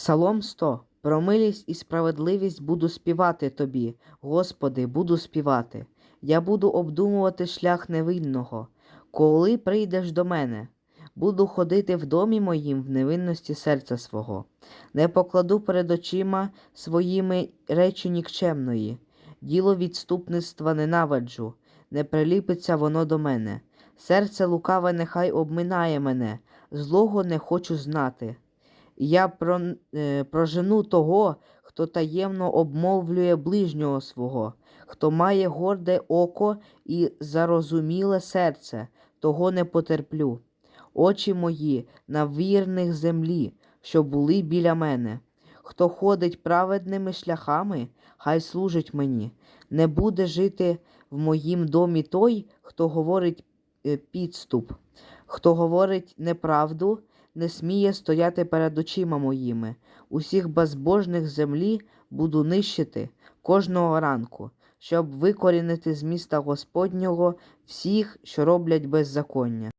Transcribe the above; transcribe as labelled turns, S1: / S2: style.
S1: Псалом 100. Про милість і справедливість буду співати тобі, Господи, буду співати. Я буду обдумувати шлях невинного, коли прийдеш до мене. Буду ходити в домі моїм в невинності серця свого. Не покладу перед очима своїми речі нікчемної. Діло відступництва ненавиджу, не приліпиться воно до мене. Серце лукаве нехай обминає мене, злого не хочу знати. Я про, е, прожену того, хто таємно обмовлює ближнього свого, хто має горде око і зарозуміле серце, того не потерплю. Очі мої на вірних землі, що були біля мене. Хто ходить праведними шляхами, хай служить мені. Не буде жити в моїм домі той, хто говорить е, підступ, хто говорить неправду, не сміє стояти перед очима моїми. Усіх безбожних землі буду нищити кожного ранку, щоб викорінити з міста Господнього всіх, що роблять беззаконня.